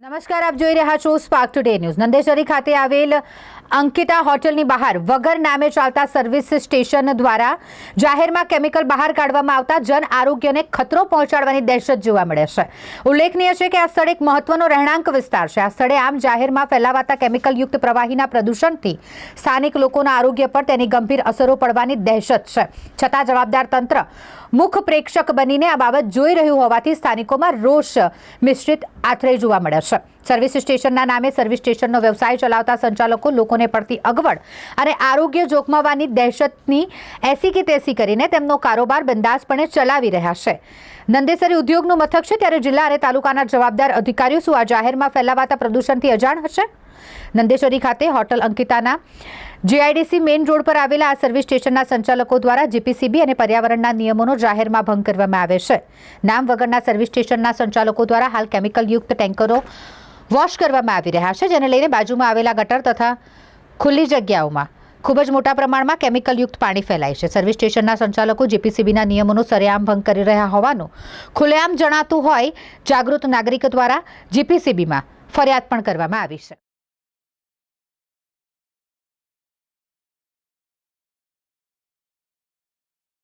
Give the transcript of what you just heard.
નમસ્કાર, આપ જોઈ રહ્યા છો સ્પાર્ક ટુડે ન્યૂઝ નંદેશ્વરી ખાતે આવેલ અંકિતા હોટલની બહાર વગર નામે ચાલતા સર્વિસ સ્ટેશન દ્વારા જાહેરમાં કેમિકલ બહાર કાઢવામાં આવતા જન આરોગ્યને ખતરો પહોંચાડવાની દહેશત જોવા મળે છે. ઉલ્લેખનીય છે કે આ સ્થળ એક મહત્વનો રહેણાંક વિસ્તાર છે. આ સ્થળે આમ જાહેરમાં ફેલાવાતા કેમિકલયુક્ત પ્રવાહીના પ્રદૂષણથી સ્થાનિક લોકોના આરોગ્ય પર તેની ગંભીર અસરો પડવાની દહેશત છે. છતાં જવાબદાર તંત્ર મુખ પ્રેક્ષક બનીને આ બાબત જોઈ રહ્યું હોવાથી સ્થાનિકોમાં રોષ મિશ્રિત આથરે જોવા મળે છે સર્વિસ સ્ટેશનના નામે સર્વિસ સ્ટેશનનો વ્યવસાય ચલાવતા સંચાલકો લોકોને પડતી અગવડ અને આરોગ્ય જોખમાવાની દહેશતની એસી કે તેસી કરીને તેમનો કારોબાર બંદાસપણે ચલાવી રહ્યા છે. નંદેસરી ઉદ્યોગનું મથક છે, ત્યારે જિલ્લા અને તાલુકાના જવાબદાર અધિકારીઓ શું આ જાહેરમાં ફેલાવાતા પ્રદૂષણથી અજાણ હશે? નંદેશ્વરી ખાતે હોટલ અંકિતાના જીઆઈડીસી મેઇન રોડ પર આવેલા આ સર્વિસ સ્ટેશનના સંચાલકો દ્વારા જીપીસીબી અને પર્યાવરણના નિયમોનો જાહેરમાં ભંગ કરવામાં આવે છે. નામ વગરના સર્વિસ સ્ટેશનના સંચાલકો દ્વારા હાલ કેમિકલયુક્ત ટેન્કરો વોશ કરવામાં આવી રહ્યા છે, જેને લઈને બાજુમાં આવેલા ગટર તથા ખુલ્લી જગ્યાઓમાં ખૂબ જ મોટા પ્રમાણમાં કેમિકલયુક્ત પાણી ફેલાય છે. સર્વિસ સ્ટેશનના સંચાલકો જીપીસીબીના નિયમોનો સરેઆમ ભંગ કરી રહ્યા હોવાનું ખુલ્લેઆમ જણાતું હોય, જાગૃત નાગરિક દ્વારા જીપીસીબીમાં ફરિયાદ પણ કરવામાં આવી છે.